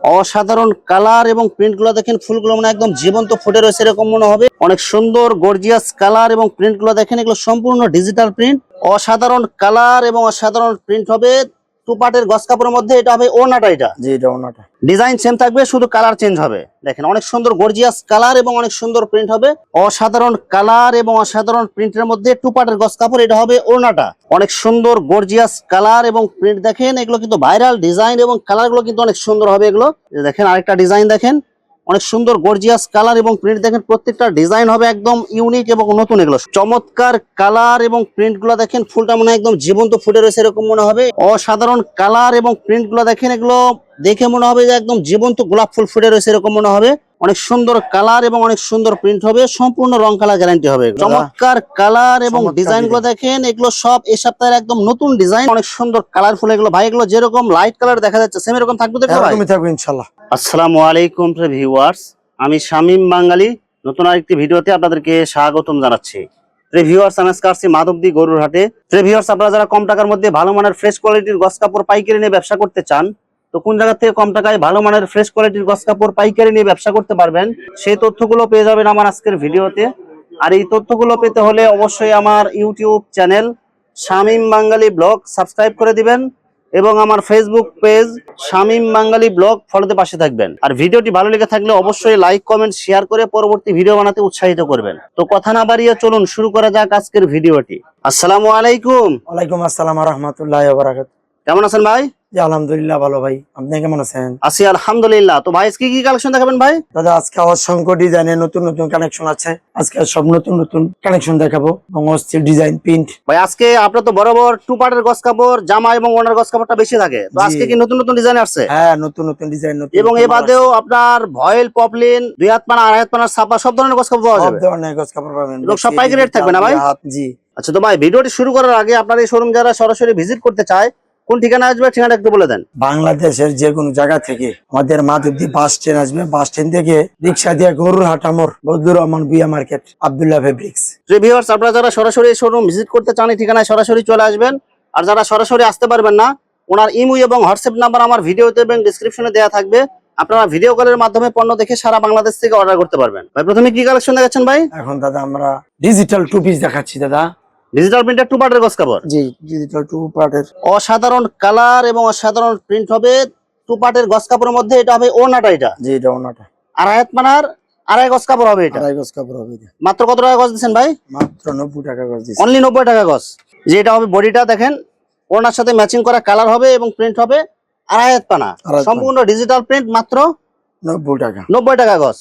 অসাধারণ কালার এবং প্রিন্টগুলো দেখেন, ফুলগুলো মানে একদম জীবন্ত ফুটে রয়েছে এরকম মনে হবে। অনেক সুন্দর গর্জিয়াস কালার এবং প্রিন্টগুলো দেখেন, এগুলো সম্পূর্ণ ডিজিটাল প্রিন্ট অসাধারণ কালার এবং অসাধারণ প্রিন্ট হবে। টু পার্টের গস কাপড়ের মধ্যে এটা হবে ওনাটা এটা। জি এটা ওনাটা ডিজাইন সেম থাকবে শুধু কালার চেঞ্জ হবে। দেখেন অনেক সুন্দর গর্জিয়াস কালার এবং অনেক সুন্দর প্রিন্ট হবে। অসাধারণ কালার এবং অসাধারণ প্রিন্টের মধ্যে টু পার্টের গস কাপড় এটা হবে ওড়নাটা। অনেক সুন্দর গর্জিয়াস কালার এবং প্রিন্ট দেখেন এগুলো কিন্তু ভাইরাল ডিজাইন এবং কালারগুলো কিন্তু অনেক সুন্দর হবে এগুলো। দেখেন আরেকটা ডিজাইন দেখেন। অনেক সুন্দর গর্জিয়াস কালার এবং প্রিন্ট দেখেন প্রত্যেকটা ডিজাইন হবে একদম ইউনিক এবং নতুন এগুলো। চমৎকার কালার এবং প্রিন্টগুলো দেখেন, ফুলটা মনে হয় একদম জীবন্ত ফুটে রয়েছে এরকম মনে হবে। অসাধারণ কালার এবং প্রিন্টগুলো দেখেন এগুলো দেখে মনে হবে যে একদম জীবন্ত গোলাপ ফুল ফুটে রয়েছে এরকম মনে হবে। অনেক সুন্দর কালার এবং অনেক সুন্দর প্রিন্ট হবে সম্পূর্ণ রং কালার গ্যারান্টি হবে চমৎকার কালার এবং ডিজাইনগুলো দেখেন এগুলো সব এই সপ্তাহের একদম নতুন ডিজাইন অনেক সুন্দর কালারফুল এগুলো। ভাই এগুলো যেরকম লাইট কালার দেখা যাচ্ছে সেম এরকম থাকবে ইনশাল্লাহ আসসালামু আলাইকুম ভিউয়ার্স আমি শামীম বাঙালি। নতুন আরেকটি ভিডিওতে আপনাদেরকে স্বাগতম জানাচ্ছি। ভিউয়ার্স আমি আজকে আসছি মাধবদী গরুর হাটে। ভিউয়ার্স আপনারা যারা কম টাকার মধ্যে ভালো মানের ফ্রেশ কোয়ালিটির গস কাপড় পাইকারি নিয়ে ব্যবসা করতে চান তো কোন জায়গা থেকে কম টাকায় ভালো মানের ফ্রেশ কোয়ালিটির গস কাপড় পাইকারি নিয়ে ব্যবসা করতে পারবেন সেই তথ্যগুলো পেয়ে যাবেন আমার আজকের ভিডিওতে। আর এই তথ্যগুলো পেতে হলে অবশ্যই আমার YouTube channel Shamim Bangali blog subscribe করে দিবেন এবং আমার Facebook page Shamim Bangali blog ফলোতে পাশে থাকবেন। আর ভিডিওটি ভালো লেগে থাকলে অবশ্যই লাইক কমেন্ট শেয়ার করে পরবর্তী ভিডিও বানাতে উৎসাহিত করবেন। তো কথা না বাড়িয়ে চলুন শুরু করা যাক আজকের ভিডিওটি। আসসালামু আলাইকুম। ওয়ালাইকুম আসসালাম রহমতুল্লাহ বারাকাত কেমন আছেন ভাই? জি আলহামদুলিল্লাহ ভালো ভাই। আপনি কেমন আছেন? আছি আলহামদুলিল্লাহ। তো ভাই আজকে কি কালেকশন দেখাবেন ভাই? দাদা আজকে অসংখ্য ডিজাইনের নতুন নতুন কানেকশন আছে। আজকে সব নতুন নতুন কানেকশন দেখাবো। এবং অস্থির ডিজাইন প্রিন্ট ভাই আজকে আপনার তো বরাবর টু পার্টের গস কাপড় জামা এবং ওনার গস কাপড়টা বেশি থাকে। তো আজকে কি নতুন নতুন ডিজাইন আসছে? হ্যাঁ নতুন নতুন ডিজাইন নতুন এবং এ বাদেও আপনার ভয়েল পপলিন দুই হাত পানা আড়াই হাত পানার ছাপা সব ধরনের গস কাপড় পাওয়া সব ধরনের গজ কাপড় পাবেন। এবং সব পাইকারি রেট থাকবে না ভাই? জি। আচ্ছা তো ভাই ভিডিওটি শুরু করার আগে আপনার এই শোরুম যারা সরাসরি ভিজিট করতে চায় কোন ঠিকানা আসবে ঠিকানা একটু বলে দেন। বাংলাদেশের যে কোনো জায়গা থেকে আমাদের মাধবদী বাস স্ট্যান্ড আসবে বাস স্ট্যান্ড থেকে রিক্সা দিয়ে গরুর হাট আমর বদুর রহমান বিয়া মার্কেট আবদুল্লাহ ফেব্রিক্স ভিউয়ার্স আপনারা যারা সরাসরি শোরুম ভিজিট করতে চান এই ঠিকানায় সরাসরি চলে আসবেন। আর যারা সরাসরি আসতে পারবেন না ওনার ইমু এবং হোয়াটসঅ্যাপ নাম্বার আমার ভিডিওতে এবং ডিসক্রিপশনে দেওয়া থাকবে। আপনারা ভিডিও কলের মাধ্যমে পণ্য দেখে সারা বাংলাদেশ থেকে অর্ডার করতে পারবেন। ভাই প্রথমে কি কালেকশন দেখাচ্ছেন ভাই? এখন দাদা আমরা ডিজিটাল টু পিস দেখাচ্ছি দাদা। ডিজিটাল প্রিন্টার টু পার্টের গস কাপড়? জি ডিজিটাল টু পার্টের অসাধারণ কালার এবং অসাধারণ প্রিন্ট হবে টু পার্টের গস কাপড়ের মধ্যে এটা হবে ওনাটা এটা। জি এটা ওনাটা আড়াই হাত মানার আড়াই গস কাপড় হবে এটা। আড়াই গজ কাপড় হবে এটা। মাত্র কত টাকা গস দিচ্ছেন ভাই? মাত্র নব্বই টাকা গজ দিচ্ছি। অনলি নব্বই টাকা গস যে এটা হবে বডিটা দেখেন ওনার সাথে ম্যাচিং করা কালার হবে এবং প্রিন্ট হবে আড়াই হাত পানা। সম্পূর্ণ ডিজিটাল প্রিন্ট মাত্র নব্বই টাকা। নব্বই টাকা গস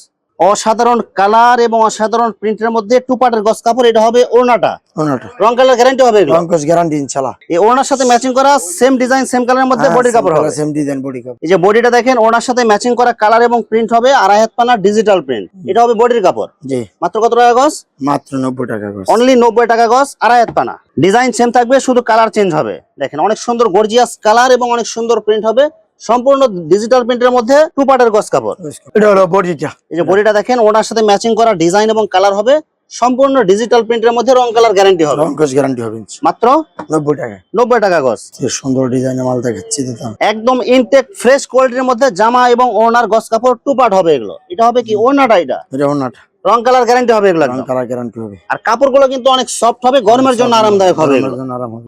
অসাধারণ কালার এবং অসাধারণ প্রিন্টের মধ্যে টু পার্টের গস কাপড় এটা হবে ওড়নাটা। ওনাটা রং কালার গ্যারান্টি হবে এগুলো? রঙ্কশ গ্যারান্টি ইনশাল্লাহ এই ওড়নার সাথে ম্যাচিং করা সেম ডিজাইন সেম কালারের মধ্যে বডির কাপড় হবে। সেম ডিজাইন বডি কাপড়। এই যে বডিটা দেখেন ওনার সাথে ম্যাচিং করা কালার এবং প্রিন্ট হবে আড়াই হাত পানা ডিজিটাল প্রিন্ট এটা হবে বডির কাপড়। জি। মাত্র কত টাকা গস মাত্র নব্বই টাকা গজ অনলি নব্বই টাকা গজ আড়াই হাত পানা। ডিজাইন সেম থাকবে শুধু কালার চেঞ্জ হবে। দেখেন অনেক সুন্দর গর্জিয়াস কালার এবং অনেক সুন্দর প্রিন্ট হবে। সম্পূর্ণ ডিজিটাল প্রিন্টের মধ্যে টু পার্টের গজ কাপড়। এটা হলো বডিটা এই যে বডিটা দেখেন ওনার সাথে ম্যাচিং করা ডিজাইন এবং কালার হবে। সম্পূর্ণ ডিজিটাল প্রিন্টের মধ্যে রং কালার গ্যারান্টি হবে। রং রঙ্কশ গ্যারান্টি হবে মাত্র নব্বই টাকা। নব্বই টাকা গজ যে সুন্দর ডিজাইনের মাল দেখাচ্ছি দাদা একদম ইনটেক ফ্রেশ কোয়ালিটির মধ্যে জামা এবং ওনার গজ কাপড় টু পার্ট হবে এগুলো। এটা হবে কি ওনাটা এটা? এটা ওনাটা রং কালার গ্যারান্টি হবে এগুলো রং কালার গ্যারান্টি হবে। আর কাপড়গুলো কিন্তু অনেক সফট হবে গরমের জন্য আরামদায়ক হবে এগুলো।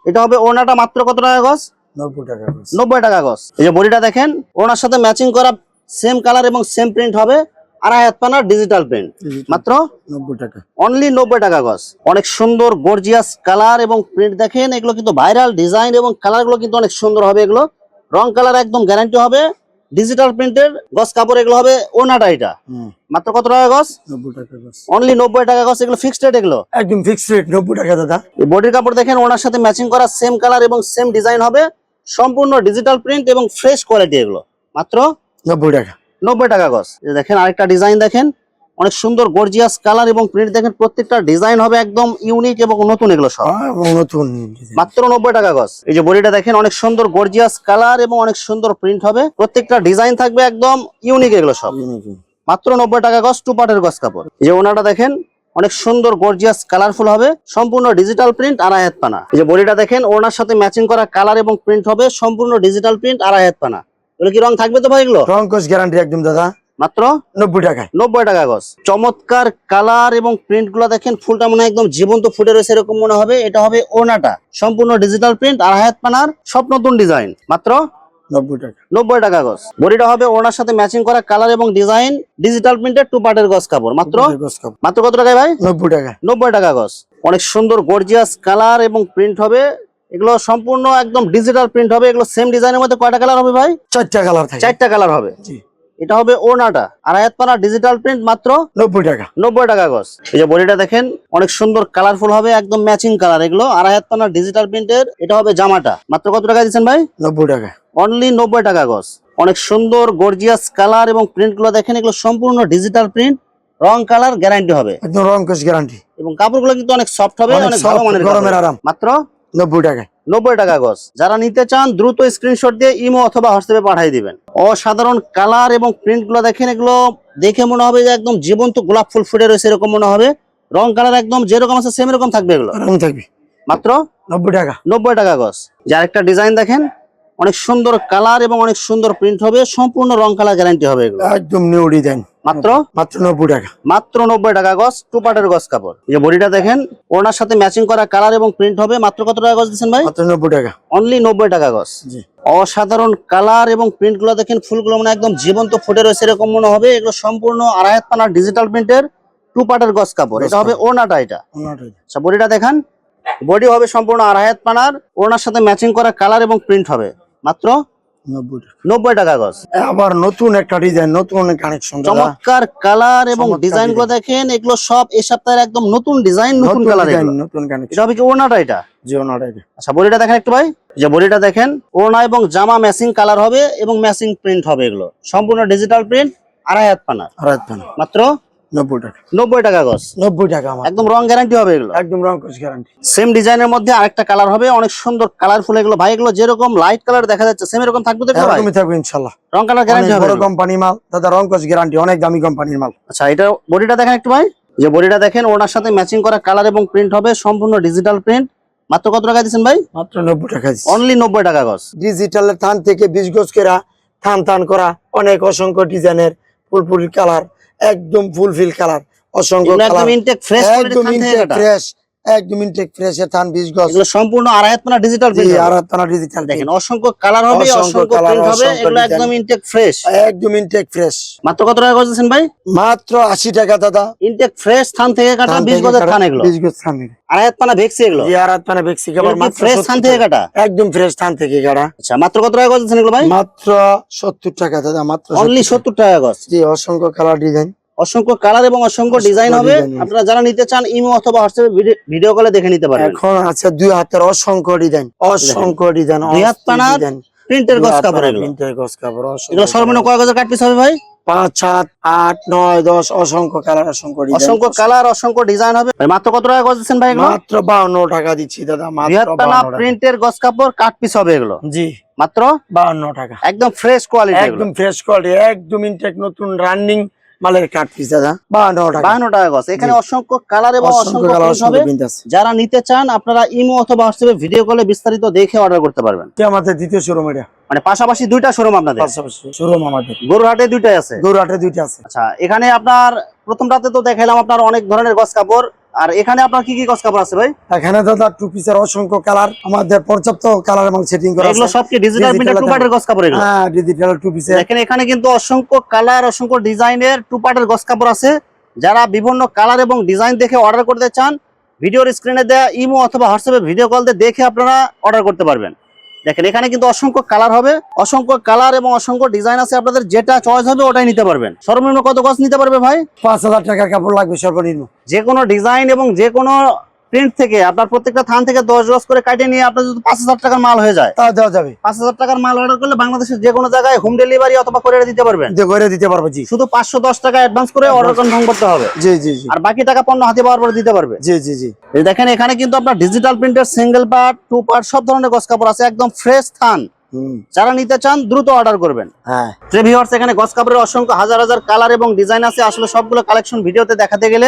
এটা হবে ওনাটা মাত্র কত টাকা গজ নব্বই টাকা গজ এই যে বডিটা দেখেন ওনার সাথে ম্যাচিং করা সেম কালার এবং সেম প্রিন্ট হবে আড়াই হাত পানার ডিজিটাল প্রিন্ট মাত্র নব্বই টাকা। অনলি নব্বই টাকা গজ অনেক সুন্দর গর্জিয়াস কালার এবং প্রিন্ট দেখেন এগুলো কিন্তু ভাইরাল ডিজাইন এবং কালারগুলো কিন্তু অনেক সুন্দর হবে এগুলো। রং কালার একদম গ্যারান্টি হবে। ডিজিটাল প্রিন্টের গজ কাপড় এগুলো হবে ওনাটা এটা। মাত্র কত টাকা গজ অনলি নব্বই টাকা গজ এগুলো ফিক্সড রেট এগুলো। একদম ফিক্সড রেট নব্বই টাকা দাদা। এই বডির কাপড় দেখেন ওনার সাথে ম্যাচিং করা সেম কালার এবং সেম ডিজাইন হবে। সম্পূর্ণ ডিজিটাল প্রিন্ট এবং ফ্রেশ কোয়ালিটি এগুলো। মাত্র নব্বই টাকা। নব্বই টাকা গজ। দেখেন আরেকটা ডিজাইন দেখেন। অনেক সুন্দর গর্জিয়াস কালার এবং প্রিন্ট দেখেন প্রত্যেকটা ডিজাইন হবে একদম ইউনিক এবং নতুন এগুলো সব। হ্যাঁ, নতুন মাত্র নব্বই টাকা গজ। এই যে বডিটা দেখেন অনেক সুন্দর গর্জিয়াস কালার এবং অনেক সুন্দর প্রিন্ট হবে। প্রত্যেকটা ডিজাইন থাকবে একদম ইউনিক এগুলো সব। মাত্র নব্বই টাকা গজ টু পার্টের গজ কাপড়। এই যে ওনাটা দেখেন অনেক সুন্দর গর্জিয়াস কালারফুল হবে। সম্পূর্ণ ডিজিটাল প্রিন্ট আড়াই হাত পানা। এই যে বডিটা দেখেন ওনার সাথে ম্যাচিং করা কালার এবং প্রিন্ট হবে সম্পূর্ণ ডিজিটাল প্রিন্ট আড়াই হাত পানা। এগুলো কি রং থাকবে তো ভাই এগুলো? রঙ্কশ গ্যারান্টি একদম দাদা। মাত্র? নব্বই টাকায় নব্বই টাকা গজ চমৎকার কালার এবং প্রিন্টগুলো দেখেন ফুলটা মনে হয় একদম জীবন্ত ফুটে রয়েছে এরকম মনে হবে। এটা হবে ওনাটা সম্পূর্ণ ডিজিটাল প্রিন্ট আর হায়াত পানার সব নতুন ডিজাইন মাত্র? নব্বই টাকা। নব্বই টাকা গজ। বডিটা হবে ওনার সাথে ম্যাচিং করা কালার এবং ডিজাইন ডিজিটাল টু পার্টের গজ কাপড়। মাত্র। মাত্র কত টাকায় ভাই? নব্বই টাকা। নব্বই টাকা গজ। অনেক সুন্দর গর্জিয়াস কালার এবং প্রিন্ট হবে। এগুলো সম্পূর্ণ একদম ডিজিটাল প্রিন্ট হবে। এগুলো সেম ডিজাইনের মধ্যে কয়টা কালার হবে ভাই? চারটা কালার থাকে চারটা কালার হবে। জি। এটা হবে ওনাটা আর হায়াত পানা ডিজিটাল প্রিন্ট মাত্র নব্বই টাকা। নব্বই টাকা গজ। এই যে বডিটা দেখেন অনেক সুন্দর কালারফুল হবে একদম ম্যাচিং কালার এগুলো। আড়াই হাত পানার ডিজিটাল প্রিন্টের এটা হবে জামাটা। মাত্র কত টাকা দিচ্ছেন ভাই? নব্বই টাকা। অনলি নব্বই টাকা গজ। অনেক সুন্দর গর্জিয়াস কালার এবং প্রিন্টগুলো দেখেন এগুলো সম্পূর্ণ ডিজিটাল প্রিন্ট রং কালার গ্যারান্টি হবে। একদম রঙ্কশ গ্যারান্টি এবং কাপড়গুলো কিন্তু অনেক সফট হবে অনেক ভালো মানের গরমের আরাম। মাত্র নব্বই টাকায়। নব্বই টাকা গজ। যারা নিতে চান দ্রুত স্ক্রিনশট দিয়ে ইমো অথবা হোয়াটসঅ্যাপে পাঠিয়ে দিবেন। অসাধারণ কালার এবং প্রিন্টগুলো দেখেন এগুলো দেখে মনে হবে যে একদম জীবন্ত গোলাপ ফুল ফুটে রয়েছে এরকম মনে হবে। রং কালার একদম যেরকম আছে সেম এরকম থাকবে এগুলো। থাকবে। মাত্র নব্বই টাকা। নব্বই টাকা গজ। যার একটা ডিজাইন দেখেন অনেক সুন্দর কালার এবং অনেক সুন্দর প্রিন্ট হবে সম্পূর্ণ রং কালার গ্যারান্টি হবে এগুলো। একদম নিউ ডিজাইন মাত্র? মাত্র নব্বই টাকা। মাত্র নব্বই টাকা গজ টু পার্টের গজ কাপড়। এই যে বডিটা দেখেন ওনার সাথে ম্যাচিং করা কালার এবং প্রিন্ট হবে মাত্র কত টাকা গজ দিচ্ছেন ভাই? মাত্র নব্বই টাকা। অনলি নব্বই টাকা গজ। জি। অসাধারণ কালার এবং প্রিন্টগুলো দেখেন ফুলগুলো মানে একদম জীবন্ত ফুটে রয়েছে এরকম মনে হবে। এগুলো সম্পূর্ণ আড়াই পানার ডিজিটাল প্রিন্টের টু পার্টের গজ কাপড়। এটা হবে ওনাটা এটা। আচ্ছা বডিটা দেখান বডি হবে সম্পূর্ণ আড়াই পানার ওনার সাথে ম্যাচিং করা কালার এবং প্রিন্ট হবে। মাত্র নব্বই টাকা গজ। আবার নতুন একটা ডিজাইন নতুন কানেকশন চমৎকার কালার এবং ডিজাইনগুলো দেখেন এগুলো সব এই সপ্তাহের একদম নতুন ডিজাইন নতুন কালার নতুন কানেকশন এটা হবে কি ওনাটা এটা? আচ্ছা বডিটা দেখেন একটু ভাই। যে বডিটা দেখেন ওড়না এবং জামা ম্যাচিং কালার হবে এবং ম্যাচিং প্রিন্ট হবে এগুলো। সম্পূর্ণ ডিজিটাল প্রিন্ট আড়াই হাত পানা আড়াই পান মাত্র নব্বই টাকা। নব্বই টাকা গজ। নব্বই টাকা আমার। একদম রং গ্যারান্টি হবে এগুলো। একদম রঙ্কশ গ্যারান্টি সেম ডিজাইনের মধ্যে আরেকটা কালার হবে অনেক সুন্দর কালারফুল এগুলো। ভাই এগুলো যেরকম লাইট কালার দেখা যাচ্ছে সেম এরকম থাকবে তো এগুলো ভাই? এরকমই থাকবে রং কালার গ্যারান্টি অনেক হবে বড় কোম্পানি মাল দাদা রঙ্কশ গ্যারান্টি অনেক দামি কোম্পানির মাল। আচ্ছা এটা বডিটা দেখেন একটু ভাই। যে বডিটা দেখেন ওনার সাথে ম্যাচিং করা কালার এবং প্রিন্ট হবে সম্পূর্ণ ডিজিটাল প্রিন্ট মাত্র কত টাকা দিচ্ছেন ভাই? মাত্র নব্বই টাকা অনলি নব্বই টাকা গজ। ডিজিটালের থান থেকে বিশ গজ করা থান থান করা অনেক অসংখ্য ডিজাইনের ফুল ফুল কালার একদম ফুলফিল কালার অসংখ্য এগুলো কালার। একদম ফ্রেশ একদম ইনটেক ফ্রেশ থান এগুলো সম্পূর্ণ পানা ডিজিটাল প্রিন্ট ডিজিটাল দেখেন অসংখ্য কালার হবে অসংখ্য অসংখ্য প্রিন্ট হবে এগুলো একদম ইনটেক ফ্রেশ একদম ইনটেক ফ্রেশ মাত্র কত টাকা গজ ভাই? মাত্র আশি টাকা দাদা। ইনটেক ফ্রেশ থান থেকে কাটা থান 20 থেকে গজের কাটা, থান এগুলো? 20 গজ থান থেকে। পানা ভেক্সি এগুলো? জি কেবল মাত্র ফ্রেশ থান থেকে কাটা? একদম ফ্রেশ থান থেকে কাটা। আচ্ছা মাত্র কত টাকা এগুলো ভাই? মাত্র সত্তর টাকা দাদা মাত্র অনলি 70 সত্তর টাকা জি অসংখ্য কালার ডিজাইন অসংখ্য কালার এবং অসংখ্য ডিজাইন হবে। আপনারা যারা নিতে চান ইমো অথবা হোয়াটসঅ্যাপে ভিডিও কলে দেখে নিতে পারেন এখন আছে দুই হাতের অসংখ্য ডিজাইন। অসংখ্য ডিজাইন দুই হাত পানার প্রিন্টের গজ কাপড় এগুলো প্রিন্টের গজ কাপড় এগুলো সর্বনিম্ন কয় গজের কাট পিস হবে ভাই? পাঁচ সাত আট নয় দশ অসংখ্য কালার অসংখ্য ডিজাইন। অসংখ্য কালার অসংখ্য ডিজাইন হবে। মাত্র কত টাকা গজ দিচ্ছেন ভাই এগুলো? মাত্র বাউন্ন টাকা দিচ্ছি দাদা। প্রিন্টের গজ কাপড় কাট পিস হবে এগুলো। জি। মাত্র? বাউন্ন টাকা। একদম ফ্রেশ কোয়ালিটি একদম ফ্রেশ কোয়ালিটি একদম ইনটেক নতুন রানিং মালের কাট পিস দাদা। বাউন্ন টাকা বাহান্ন টাকা এখানে অসংখ্য কালার এবং অসংখ্য হবে। যারা নিতে চান আপনারা ইমো অথবা হোয়াটসঅ্যাপে ভিডিও কলে বিস্তারিত দেখে অর্ডার করতে পারবেন। আমাদের দ্বিতীয় শোরুম এটা। মানে পাশাপাশি দুইটা শোরুম আপনাদের। পাশাপাশি শোরুম আমাদের। গরুহাটে দুইটাই আছে। গৌরাটে দুইটা আছে। আচ্ছা এখানে আপনার প্রথমটাতে তো দেখাইলাম আপনার অনেক ধরনের গছ কাপড়। আর এখানে আপনার কি কি কস কাপড় আছে ভাই? এখানে দাদা টু পিসের অসংখ্য কালার আমাদের পর্যাপ্ত কালার এবং সেটিং করা এগুলো আছে। সব কি ডিজিটাল প্রিন্টার টু পার্টের কস কাপড় এগুলো? হ্যাঁ ডিজিটাল টু পিসের দেখেন এখানে কিন্তু অসংখ্য কালার অসংখ্য ডিজাইনের টু পার্টের গস কাপড় আছে। যারা বিভিন্ন কালার এবং ডিজাইন দেখে অর্ডার করতে চান ভিডিওর স্ক্রিনে দেওয়া ইমো অথবা হোয়াটসঅ্যাপে ভিডিও কল দিয়ে দেখে আপনারা অর্ডার করতে পারবেন। দেখেন এখানে কিন্তু অসংখ্য কালার হবে অসংখ্য কালার এবং অসংখ্য ডিজাইন আছে আপনাদের যেটা চয়েস হবে ওটাই নিতে পারবেন। সর্বনিম্ন কত গজ নিতে পারবে ভাই? পাঁচ হাজার টাকার কাপড় লাগবে সর্বনিম্ন। যে কোনো ডিজাইন এবং যে কোনো প্রিন্ট থেকে আপনার প্রত্যেকটা থান থেকে দশ গজ করে কাটে নিয়ে আপনার যদি পাঁচ হাজার টাকার মাল হয়ে যায় তা দেওয়া যাবে। পাঁচ হাজার টাকার মাল অর্ডার করলে বাংলাদেশের যে কোনো জায়গায় হোম ডেলিভারি অথবা করে দিতে পারবেন। করে দিতে পারব জি। শুধু পাঁচশো দশ টাকা অ্যাডভান্স করে অর্ডার কনফার্ম করতে হবে। জি জি জি। আর বাকি টাকা পণ্য হাতে পাওয়ার পরে দিতে পারবে। জি জি জি। দেখেন এখানে কিন্তু আপনার ডিজিটাল প্রিন্টের সিঙ্গেল পার্ট টু পার্ট সব ধরনের গস কাপড় আছে একদম ফ্রেশ থান। যারা নিতে চান দ্রুত অর্ডার করবেন। হ্যাঁ। এখানে গস কাপড়ের অসংখ্য হাজার হাজার কালার এবং ডিজাইন আছে। আসলে সবগুলো কালেকশন ভিডিওতে দেখাতে গেলে